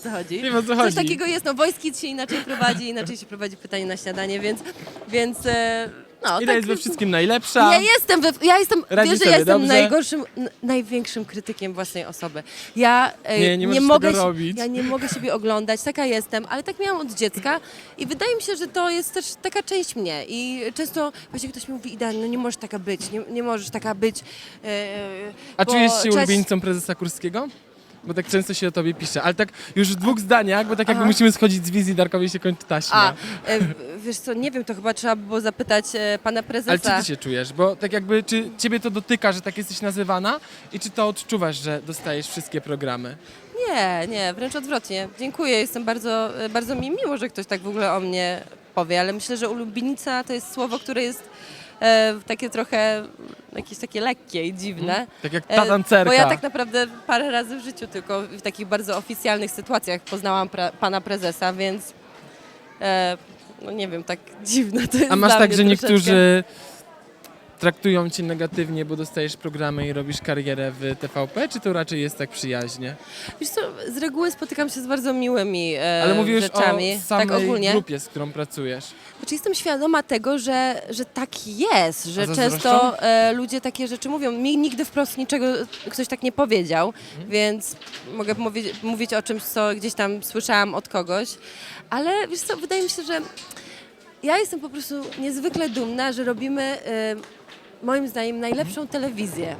co chodzi. Wiem, o co Coś chodzi. takiego jest, no Wojskit się inaczej prowadzi, inaczej się prowadzi pytanie na śniadanie, więc, więc e, no Ida tak. jest we wszystkim najlepsza. Ja jestem, we, ja jestem, Radzi wiesz, że sobie ja jestem dobrze? najgorszym, n- największym krytykiem własnej osoby. Ja e, Nie, nie możesz mogę, tego robić. ja nie mogę siebie oglądać, taka jestem, ale tak miałam od dziecka i wydaje mi się, że to jest też taka część mnie i często właśnie ktoś mi mówi, Ida, no nie możesz taka być, nie, nie możesz taka być. E, A bo czujesz się trzeba ulubieńcą prezesa Kurskiego? Bo tak często się o tobie pisze, ale tak już w dwóch zdaniach, bo tak jakby Aha. musimy schodzić z wizji, Darkowi się kończy taśma. A, e, wiesz co, nie wiem, to chyba trzeba by było zapytać e, pana prezesa. Ale czy ty się czujesz? Bo tak jakby, czy ciebie to dotyka, że tak jesteś nazywana i czy to odczuwasz, że dostajesz wszystkie programy? Nie, nie, wręcz odwrotnie. Dziękuję, jestem bardzo, bardzo mi miło, że ktoś tak w ogóle o mnie powie, ale myślę, że ulubienica to jest słowo, które jest e, takie trochę jakieś takie lekkie i dziwne. Tak jak E, ta tancerka. Bo ja tak naprawdę parę razy w życiu tylko w takich bardzo oficjalnych sytuacjach poznałam pra, pana prezesa, więc e, no nie wiem, tak dziwne to jest A masz dla tak, mnie że troszeczkę. niektórzy traktują cię negatywnie, bo dostajesz programy i robisz karierę w TVP, czy to raczej jest tak przyjaźnie? Wiesz co, z reguły spotykam się z bardzo miłymi e, Ale mówisz rzeczami, o samej tak ogólnie. grupie, z którą pracujesz. Znaczy jestem świadoma tego, że, że tak jest, że A często e, ludzie takie rzeczy mówią. Mi nigdy wprost niczego ktoś tak nie powiedział, Mhm. więc mogę mówić, mówić o czymś, co gdzieś tam słyszałam od kogoś, ale wiesz co, wydaje mi się, że ja jestem po prostu niezwykle dumna, że robimy e, moim zdaniem najlepszą telewizję.